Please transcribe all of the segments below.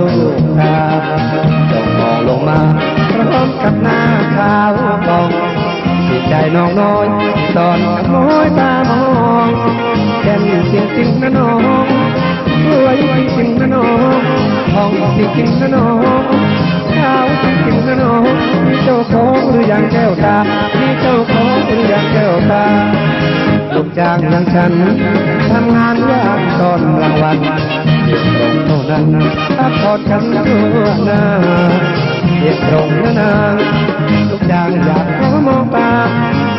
ลูกตาจ้องมองลงมาพร้อมกับหน้าขาวกองจิตใจน้องน้อยตอนกับน้อยตามองแก่นจริงจริงนะน้องสวยจริงจริงๆนะน้องทองจริงจริงๆนะน้องขาวจริงจริงๆนะน้องมีเจ้าของหรือยังแก้วตามีเจ้าของหรือยังแก้วตา ลูกจ้างอย่างฉันทำงานยากตอนกลางวันเพียงตรงเท่านั้นถ้าพอฉันทั่วหน้าเพียงตรงนะนางลูกจ้างอยากขอมองตา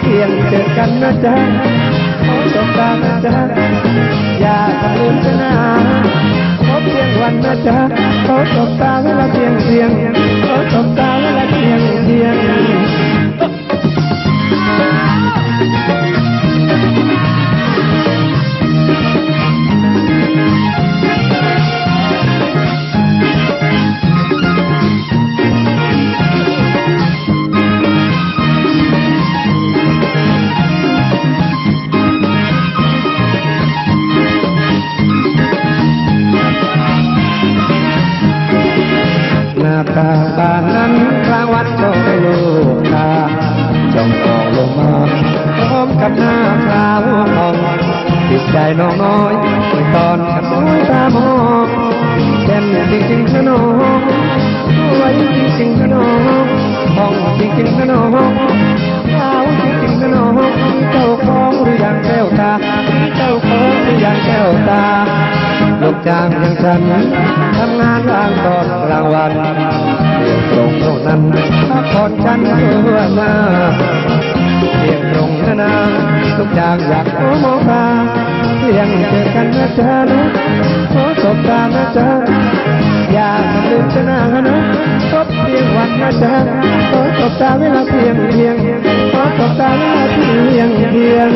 เพียงเจอกันนะจ๊ะขอจบตานะจ๊ะอย่าทำลืมฉันนะขอเพียงวันนะจ๊ะ ติดใจน้องน้อยตอนกับน้อยตามองแก่นจริงจริงๆนะน้องสวยจริงจริงๆนะน้องทองจริงจริงๆนะน้องขาวจริงจริงๆนะน้องเจ้าของหรือยังแก้วตาเจ้าของหรือยังแก้วตาลูกจ้างอย่างฉันทำงานว่างตอนกลางวันเพียงตรงเท่านั้นพักผ่อนฉันทั่วหน้าเพียงตรงน ทุกอยางอยากโอมองตาเลี้ยงเจอกันนะจ๊ะนะขอสบตานะจ๊ะอย่าทำลืมชนะนะพบเพียงวันนะจ๊ะขอสบตาเวลาเพียงเพียงขอสบตาเวลาเพียงเพียง